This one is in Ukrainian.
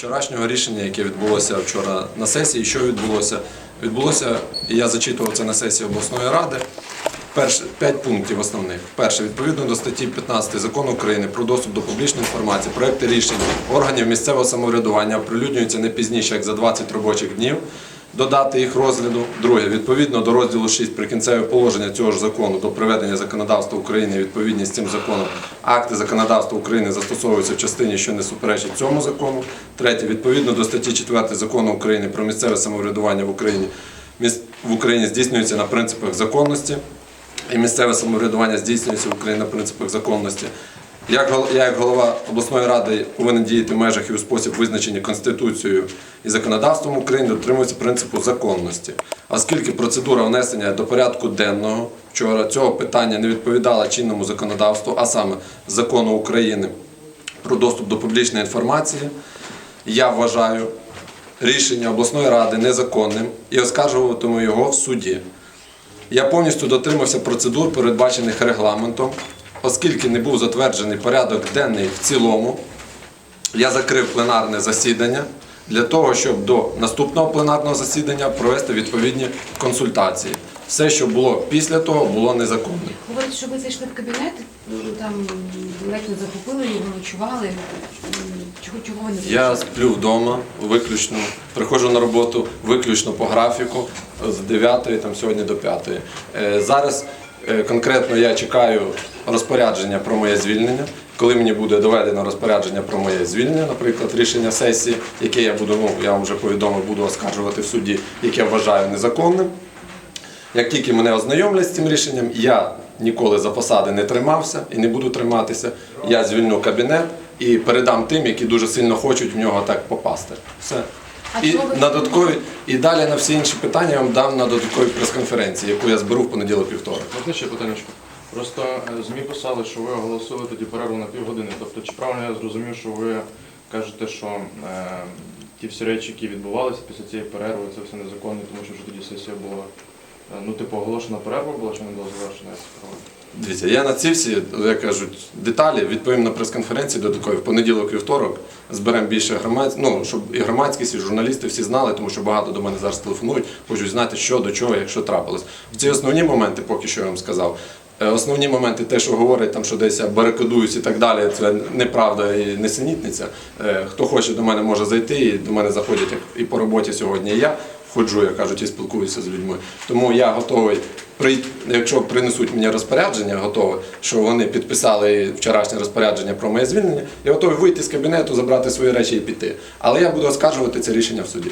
Вчорашнього рішення, яке відбулося вчора на сесії, що відбулося? Відбулося, і я зачитував це на сесії обласної ради. Перше, п'ять пунктів основних. Перше, відповідно до статті 15 закону України про доступ до публічної інформації, проекти рішень органів місцевого самоврядування оприлюднюються не пізніше, як за 20 робочих днів до дати їх розгляду. Друге, відповідно до розділу 6 прикінцеве положення цього ж закону до приведення законодавства України і відповідність з цим законом акти законодавства України застосовуються в частині, що не суперечить цьому закону. Третє, відповідно до статті 4 закону України про місцеве самоврядування в Україні в Україні здійснюється на принципах законності і місцеве самоврядування здійснюється в Україні на принципах законності. Як я, як голова обласної ради, повинен діяти в межах і у спосіб визначені Конституцією і законодавством України, дотримується принципу законності. Оскільки процедура внесення до порядку денного вчора цього питання не відповідала чинному законодавству, а саме закону України про доступ до публічної інформації, я вважаю рішення обласної ради незаконним і оскаржуватиму його в суді. Я повністю дотримався процедур, передбачених регламентом, оскільки не був затверджений порядок денний в цілому. Я закрив пленарне засідання для того, щоб до наступного пленарного засідання провести відповідні консультації. Все, що було після того, було незаконним. Говорить, що ви зайшли в кабінет, там ледь не захопили його, ночували. Чого, чого ви не Я сплю вдома виключно, приходжу на роботу виключно по графіку з 9 там, сьогодні до 5. Е, Зараз конкретно я чекаю розпорядження про моє звільнення. Коли мені буде доведено розпорядження про моє звільнення, наприклад, рішення сесії, яке я буду, ну я вам вже повідомив, буду оскаржувати в суді, яке вважаю незаконним. Як тільки мене ознайомлять з цим рішенням, я ніколи за посади не тримався і не буду триматися. Я звільню кабінет і передам тим, які дуже сильно хочуть в нього так попасти. Все. І на додаткові, і далі на всі інші питання я вам дам на додатковій прес-конференції, яку я зберу в понеділок вівторок. Можна ще питаннячко? Просто е, ЗМІ писали, що ви оголосили тоді перерву на півгодини. Тобто, чи правильно я зрозумів, що ви кажете, що е, ті всі речі, які відбувалися після цієї перерви, це все незаконно, тому що вже тоді сесія була, е, ну, типу, оголошена перерва була, чи не була завершена? Я це правильно? Дивіться, я на ці всі, як кажуть, деталі відповім на прес-конференції додаткові в понеділок, вівторок. Зберемо більше громадськість, ну, щоб і громадськість, і журналісти всі знали, тому що багато до мене зараз телефонують, хочуть знати, що до чого, якщо трапилось. В Ці основні моменти, поки що я вам сказав. Е, Основні моменти, те, що говорять, там, що десь я барикадуюсь і так далі, це неправда і несенітниця. Е, Хто хоче до мене може зайти, і до мене заходять як і по роботі сьогодні. і Я входжу, як кажуть, і спілкуюся з людьми. Тому я готовий якщо принесуть мені розпорядження, готове, що вони підписали вчорашнє розпорядження про моє звільнення, я готовий вийти з кабінету, забрати свої речі і піти. Але я буду оскаржувати це рішення в суді.